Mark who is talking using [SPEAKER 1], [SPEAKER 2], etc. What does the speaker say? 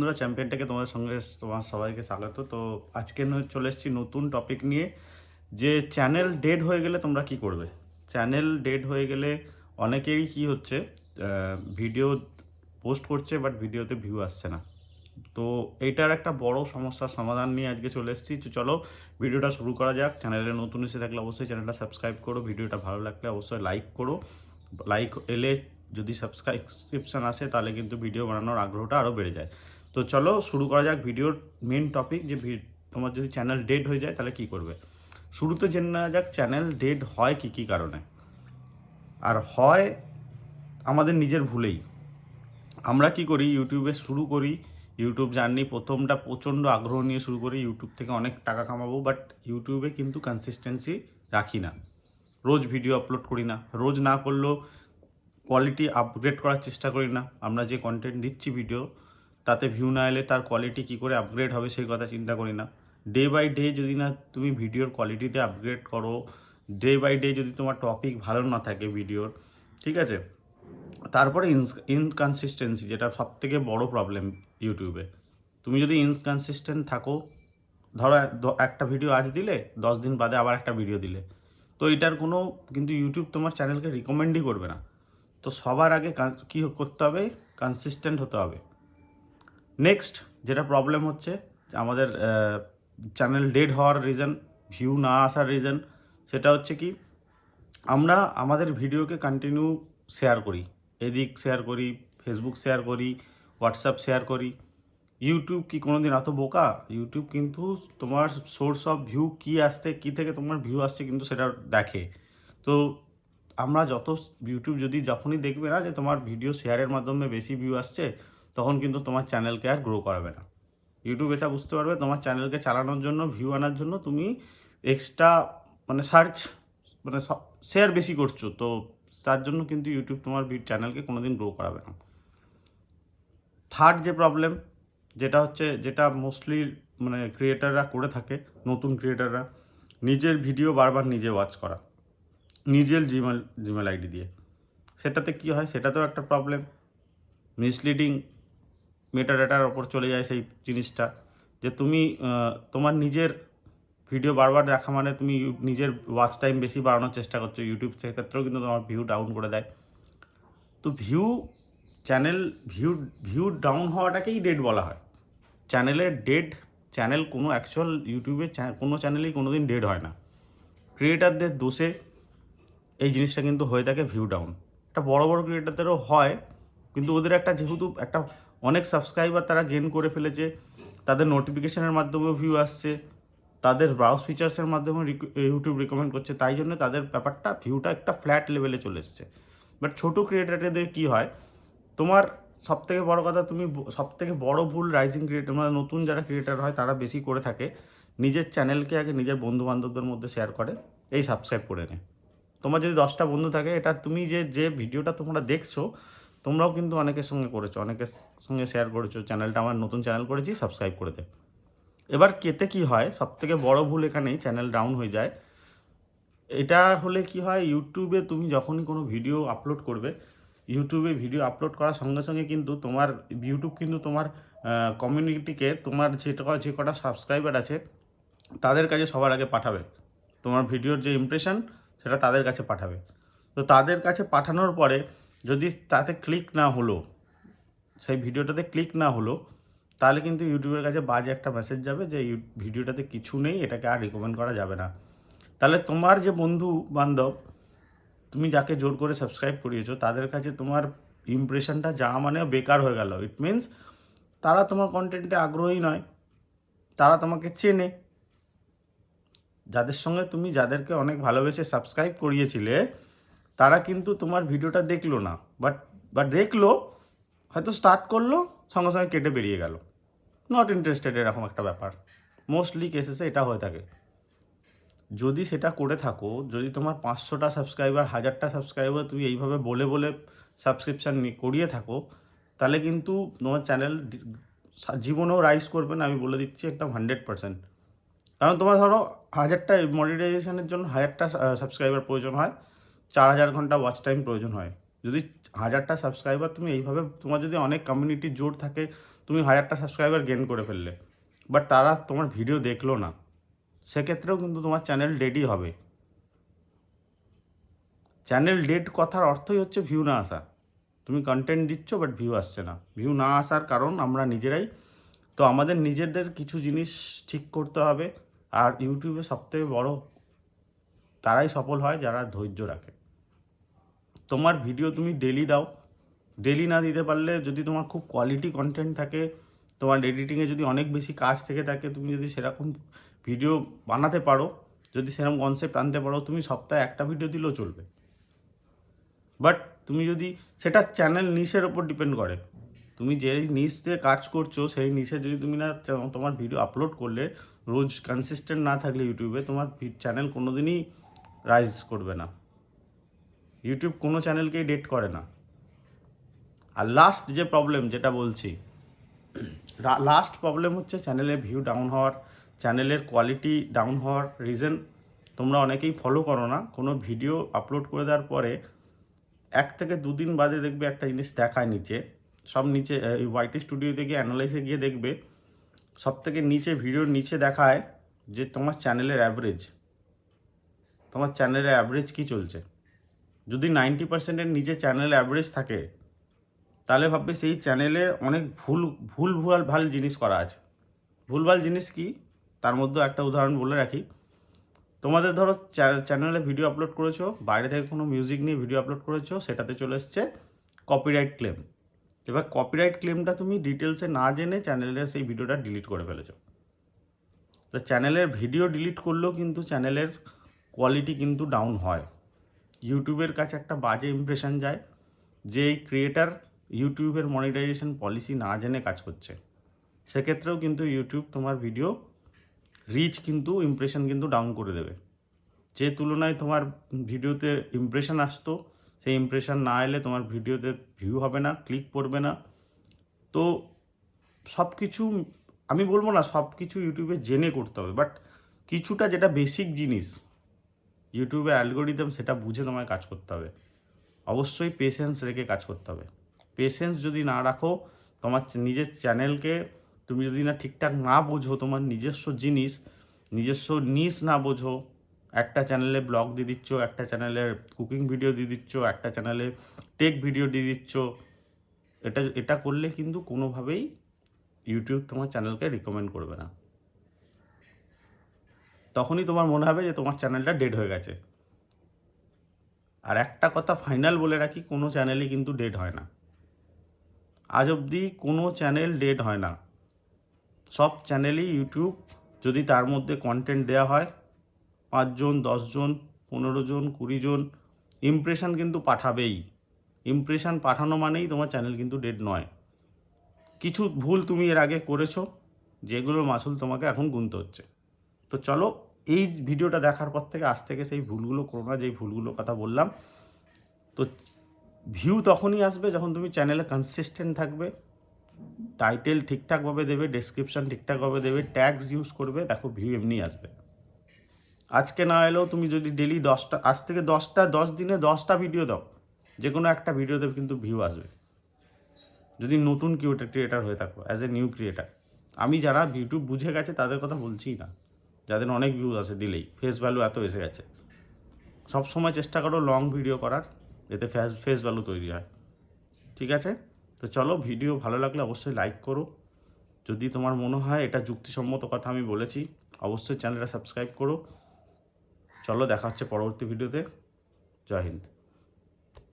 [SPEAKER 1] বন্ধুরা, চ্যাম্পিয়নটাকে তোমাদের সঙ্গে তোমার সবাইকে স্বাগত। তো আজকে চলে এসেছি নতুন টপিক নিয়ে। যে চ্যানেল ডেড হয়ে গেলে তোমরা কি করবে? চ্যানেল ডেড হয়ে গেলে অনেকেরই কি হচ্ছে ভিডিও পোস্ট করছে বাট ভিডিওতে ভিউ আসছে না। তো এইটার একটা বড় সমস্যার সমাধান নিয়ে আজকে চলে এসেছি। তো চলো ভিডিওটা শুরু করা যাক। চ্যানেলে নতুন এসে থাকলে অবশ্যই চ্যানেলটা সাবস্ক্রাইব করো। ভিডিওটা ভালো লাগলে অবশ্যই লাইক করো। লাইক এলে যদি সাবস্ক্রিপশন আসে, তাহলে কিন্তু ভিডিও বানানোর আগ্রহটা আরও বেড়ে যায়। তো চলো শুরু করা যাক ভিডিওর মেন টপিক যে তোমার যদি চ্যানেল ডেড হয়ে যায় তাহলে কি করবে? শুরুতে জেনে নেওয়া যাক চ্যানেল ডেড হয় কি কি কারণে। আর হয় আমাদের নিজের ভুলেই। আমরা কি করি? ইউটিউবে শুরু করি। ইউটিউব জার্নি প্রথমটা প্রচণ্ড আগ্রহ নিয়ে শুরু করি। ইউটিউব থেকে অনেক টাকা কামাবো বাট ইউটিউবে কিন্তু কনসিস্টেন্সি রাখি না। রোজ ভিডিও আপলোড করি না। রোজ না করলেও কোয়ালিটি আপগ্রেড করার চেষ্টা করি না। আমরা যে কন্টেন্ট দিচ্ছি ভিডিও তাতে ভিউ না এলে তার কোয়ালিটি কী করে আপগ্রেড হবে সেই কথা চিন্তা করি না। ডে বাই ডে যদি না তুমি ভিডিওর কোয়ালিটিতে আপগ্রেড করো ডে বাই ডে যদি তোমার টপিক ভালো না থাকে ভিডিওর ঠিক আছে? তারপরে ইনকনসিস্টেন্সি যেটা সব থেকে বড় প্রবলেম ইউটিউবে তুমি যদি ইনকনসিস্টেন্ট থাকো, ধরো এক- একটা ভিডিও আজ দিলে, দশ দিন বাদে আবার একটা ভিডিও দিলে। তো এটার কোনো, কিন্তু ইউটিউব তোমার চ্যানেলকে রিকমেন্ডই করবে না। তো সবার আগে কী করতে হবে? কনসিস্টেন্ট হতে হবে। নেক্সট যেটা প্রবলেম হচ্ছে, আমাদের চ্যানেল ডেড হওয়ার রিজন ভিউ না আসার রিজন সেটা হচ্ছে কি, আমরা আমাদের ভিডিওকে কন্টিনিউ শেয়ার করি। এদিক শেয়ার করি ফেসবুক শেয়ার করি হোয়াটসঅ্যাপ শেয়ার করি। ইউটিউব কি কোনো দিন এত বোকা? ইউটিউব কিন্তু তোমার সোর্স অফ ভিউ কী আসছে, কী থেকে তোমার ভিউ আসছে কিন্তু সেটা দেখে। তো আমরা যত ইউটিউব যদি যখনই দেখবে না যে তোমার ভিডিও শেয়ারের মাধ্যমে বেশি ভিউ আসছে তখন কিন্তু তোমার চ্যানেলকে আর গ্রো করাবে না। ইউটিউব এটা বুঝতে পারবে, তোমার চ্যানেলকে চালানোর জন্য ভিউ আনার জন্য তুমি এক্সট্রা মানে সার্চ মানে শেয়ার বেশি করছ। তো তার জন্য কিন্তু ইউটিউব তোমার চ্যানেলকে কোনোদিন গ্রো করাবে না। থার্ড যে প্রবলেম যেটা হচ্ছে, যেটা মোস্টলি মানে ক্রিয়েটাররা করে থাকে, নতুন ক্রিয়েটাররা নিজের ভিডিও বারবার নিজে ওয়াচ করা। নিজের জিমেল জিমেল আইডি দিয়ে। সেটাতে কি হয়? সেটাতেও একটা প্রবলেম মিসলিডিং মেটাডাটার ওপর চলে যায় সেই জিনিসটা। যে তুমি তোমার নিজের ভিডিও বারবার দেখা মানে তুমি নিজের ওয়াচ টাইম বেশি বাড়ানোর চেষ্টা করছ। ইউটিউব সেক্ষেত্রেও কিন্তু তোমার ভিউ ডাউন করে দেয়। তো view channel view view down হওয়াটাকেই dead বলা হয়। চ্যানেলের ডেড চ্যানেল কোনো অ্যাকচুয়াল ইউটিউবে কোনো চ্যানেলেই কোনো দিন ডেড হয় না। ক্রিয়েটারদের দোষে এই জিনিসটা কিন্তু হয়ে থাকে ভিউ ডাউন একটা বড় বড় ক্রিয়েটারদেরও হয়, কিন্তু ওদের একটা যেহেতু একটা অনেক সাবস্ক্রাইবার তারা গেন করে ফেলেছে। তাদের নোটিফিকেশনের মাধ্যমেও ভিউ আসছে। তাদের ব্রাউজ ফিচার্সের মাধ্যমে ইউটিউব রিকমেন্ড করছে। তাই জন্য তাদের ব্যাপারটা ভিউটা একটা ফ্ল্যাট লেভেলে চলে এসছে। বাট ছোটো ক্রিয়েটারদের কী হয়? তোমার সব থেকে বড় কথা তুমি সব থেকে বড় ভুল রাইজিং ক্রিয়েটার মানে নতুন যারা ক্রিয়েটার হয়, তারা বেশি করে থাকে। নিজের চ্যানেলকে আগে নিজের বন্ধু বান্ধবদের মধ্যে শেয়ার করে। এই সাবস্ক্রাইব করে নে। তোমার যদি দশটা বন্ধু থাকে, এটা তুমি যে যে ভিডিওটা তোমরা দেখছ তোমরাও কিন্তু অনেকের সঙ্গে করেছ, অনেকের সঙ্গে শেয়ার করেছ। চ্যানেলটা আমার নতুন চ্যানেল করেছি সাবস্ক্রাইব করে দে। এবার কেতে কি হয় সব থেকে বড় ভুল এখানেই চ্যানেল ডাউন হয়ে যায়। এটা হলে কি হয় ইউটিউবে তুমি যখনই কোনো ভিডিও আপলোড করবে ইউটিউবে ভিডিও আপলোড করার সঙ্গে সঙ্গে কিন্তু তোমার ইউটিউব কিন্তু তোমার কমিউনিটিকে তোমার যেটা যে কটা সাবস্ক্রাইবার আছে, তাদের কাছে সবার আগে পাঠাবে। তোমার ভিডিওর যে ইমপ্রেশন সেটা তাদের কাছে পাঠাবে। তো তাদের কাছে পাঠানোর পরে যদি তাতে ক্লিক না হলো, সেই ভিডিওটাতে ক্লিক না হলো, তাহলে কিন্তু ইউটিউবের কাছে বাজে একটা মেসেজ যাবে যে ভিডিওটাতে কিছু নেই, এটাকে আর রিকমেন্ড করা যাবে না। তাহলে তোমার যে বন্ধু বান্ধব, তুমি যাকে জোর করে সাবস্ক্রাইব করিয়েছো, তাদের কাছে তোমার ইমপ্রেশনটা যাওয়া মানে বেকার হয়ে গেল। ইট মিনস তারা তোমার কন্টেন্টে আগ্রহী নয়, তারা তোমাকে চেনে। যাদের সঙ্গে তুমি, যাদেরকে অনেক ভালোবেসে সাবস্ক্রাইব করিয়েছিলে তারা কিন্তু তোমার ভিডিওটা দেখল না বাট বাট দেখল, হয়তো স্টার্ট করল, সঙ্গে সঙ্গে কেটে বেরিয়ে গেল। নট ইন্টারেস্টেড এরকম একটা ব্যাপার। মোস্টলি কেসেসে এটা হয়ে থাকে। যদি সেটা করে থাকো, যদি তোমার পাঁচশোটা সাবস্ক্রাইবার হাজারটা সাবস্ক্রাইবার তুমি এইভাবে বলে বলে সাবস্ক্রিপশান করিয়ে থাকো, তাহলে কিন্তু তোমার চ্যানেল জীবনেও রাইজ করবে না। আমি বলে দিচ্ছি একদম হান্ড্রেড পার্সেন্ট কারণ তোমার ধরো হাজারটা মনিটাইজেশনের জন্য হাজারটা সাবস্ক্রাইবার প্রয়োজন হয়। চার হাজার ঘণ্টা ওয়াচ টাইম প্রয়োজন হয়। যদি হাজারটা সাবস্ক্রাইবার তুমি এইভাবে, তোমার যদি অনেক কমিউনিটি জোর থাকে, তুমি হাজারটা সাবস্ক্রাইবার গেন করে ফেললে। বাট তারা তোমার ভিডিও দেখল না। সেক্ষেত্রেও কিন্তু তোমার চ্যানেল ডেডই হবে। চ্যানেল ডেড কথার অর্থই হচ্ছে ভিউ না আসা। তুমি কন্টেন্ট দিচ্ছ বাট ভিউ আসছে না। ভিউ না আসার কারণ আমরা নিজেরাই। তো আমাদের নিজেদের কিছু জিনিস ঠিক করতে হবে। আর ইউটিউবে সবথেকে বড়, তারাই সফল হয় যারা ধৈর্য রাখে। তোমার ভিডিও তুমি ডেলি দাও। ডেলি না দিতে পারলে যদি তোমার খুব কোয়ালিটি কন্টেন্ট থাকে, তোমার এডিটিংয়ে যদি অনেক বেশি কাজ থেকে থাকে, তুমি যদি সেরকম ভিডিও বানাতে পারো, যদি সেরকম কনসেপ্ট আনতে পারো, তুমি সপ্তাহে একটা ভিডিও দিলেও চলবে। বাট তুমি যদি সেটা চ্যানেল নিশের ওপর ডিপেন্ড করে, তুমি যে নিশ দিয়ে কাজ করছ, সেই নিশে যদি তুমি না তোমার ভিডিও আপলোড করলে, রোজ কনসিস্টেন্ট না থাকলে ইউটিউবে তোমার চ্যানেল কোনো দিনই রাইজ করবে না। ইউটিউব কোনো চ্যানেলকেই ডেট করে না। আর লাস্ট যে প্রবলেম যেটা বলছি লাস্ট প্রবলেম হচ্ছে চ্যানেলে ভিউ ডাউন হওয়ার চ্যানেলের কোয়ালিটি ডাউন হওয়ার রিজন তোমরা অনেকেই ফলো করো না। কোনো ভিডিও আপলোড করে দেওয়ার পরে এক থেকে দুদিন বাদে দেখবে একটা জিনিস দেখায় নিচে। সব নিচে ওয়াইটি স্টুডিওতে গিয়ে অ্যানালাইসে গিয়ে দেখবে সব থেকে নিচে ভিডিওর নিচে দেখায় যে তোমার চ্যানেলের অ্যাভারেজ তোমার চ্যানেলের অ্যাভারেজ কী চলছে। যদি নাইনটি পার্সেন্টের নিচে চ্যানেল অ্যাভারেজ থাকে, তাহলে ভাববে সেই চ্যানেলে অনেক ভুল ভুল ভুল ভালো জিনিস করা আছে। ভুলভাল জিনিস কি? তার মধ্যে একটা উদাহরণ বলে রাখি। তোমাদের ধরো চ্যানেলে ভিডিও আপলোড করেছ, বাইরে থেকে কোনো মিউজিক নিয়ে ভিডিও আপলোড করেছ, সেটাতে চলে এসছে কপিরাইট ক্লেম এবার কপিরাইট ক্লেমটা তুমি ডিটেলসে না জেনে চ্যানেলের সেই ভিডিওটা ডিলিট করে ফেলেছো। তো চ্যানেলের ভিডিও ডিলিট করলেও কিন্তু চ্যানেলের কোয়ালিটি কিন্তু ডাউন হয়। ইউটিউবের কাছে একটা বাজে ইমপ্রেশন যায় যে এই ক্রিয়েটার ইউটিউবের মনিটাইজেশন পলিসি না জেনে কাজ করছে। সেক্ষেত্রেও কিন্তু ইউটিউব তোমার ভিডিও রিচ কিন্তু ইমপ্রেশন কিন্তু ডাউন করে দেবে। যে তুলনায় তোমার ভিডিওতে ইমপ্রেশন আসতো, সেই ইমপ্রেশন না এলে তোমার ভিডিওতে ভিউ হবে না ক্লিক পড়বে না। তো সব কিছু আমি বলব না সব কিছু ইউটিউবে জেনে করতে হবে বাট কিছুটা যেটা বেসিক জিনিস ইউটিউবের অ্যালগোরিদম সেটা বুঝে তোমায় কাজ করতে হবে। অবশ্যই পেশেন্স রেখে কাজ করতে হবে। পেশেন্স যদি না রাখো, তোমার নিজের চ্যানেলকে তুমি যদি না ঠিকঠাক না বোঝো, তোমার নিজস্ব জিনিস, নিজস্ব নিস না বোঝো, একটা চ্যানেলে ব্লগ দিয়ে দিচ্ছ, একটা চ্যানেলে কুকিং ভিডিও দিয়ে দিচ্ছ, একটা চ্যানেলে টেক ভিডিও দিয়ে দিচ্ছ, এটা এটা করলে কিন্তু কোনোভাবেই ইউটিউব তোমার চ্যানেলকে রিকমেন্ড করবে না। তখনই তোমার মনে হবে যে তোমার চ্যানেলটা ডেড হয়ে গেছে। আর একটা কথা ফাইনাল বলে রাখি, কোনো চ্যানেলই কিন্তু ডেড হয় না। আজ অবধি কোনো চ্যানেল ডেড হয় না। সব চ্যানেলই ইউটিউব যদি তার মধ্যে কন্টেন্ট দেওয়া হয়, পাঁচজন, দশজন পনেরো জন কুড়ি জন ইমপ্রেশন কিন্তু পাঠাবেই। ইমপ্রেশন পাঠানো মানেই তোমার চ্যানেল কিন্তু ডেড নয়। কিছু ভুল তুমি এর আগে করেছ, যেগুলোর মাসুল তোমাকে এখন গুনতে হচ্ছে। তো চলো, এই ভিডিওটা দেখার পর থেকে আজ থেকে সেই ভুলগুলো করো না যেই ভুলগুলোর কথা বললাম, তো ভিউ তখনই আসবে যখন তুমি চ্যানেলে কনসিস্টেন্ট থাকবে। টাইটেল ঠিকঠাকভাবে দেবে ডেসক্রিপশন ঠিকঠাকভাবে দেবে ট্যাগস ইউজ করবে, দেখো ভিউ এমনি আসবে। আজকে না এলেও তুমি যদি ডেলি দশটা, আজ থেকে দশটা, দশ দিনে দশটা ভিডিও দাও যে কোনো একটা ভিডিওতে কিন্তু ভিউ আসবে। যদি নতুন কিউটার ক্রিয়েটার হয়ে থাকো অ্যাজ এ নিউ ক্রিয়েটার আমি যারা ইউটিউব বুঝে গেছে, তাদের কথা বলছি না। যাদের অনেক ভিউজ আছে দিলেই ফেস ভ্যালু এত এসে গেছে। সব সময় চেষ্টা করো লং ভিডিও করার, এতে ফেস ফেস ভ্যালু তৈরি হয়। ঠিক আছে? তো চলো ভিডিও ভালো লাগলে অবশ্যই লাইক করো। যদি তোমার মনে হয় এটা যুক্তিসম্মত কথা আমি বলেছি, অবশ্যই চ্যানেলটা সাবস্ক্রাইব করো। চলো দেখা হচ্ছে পরবর্তী ভিডিওতে জয় হিন্দ।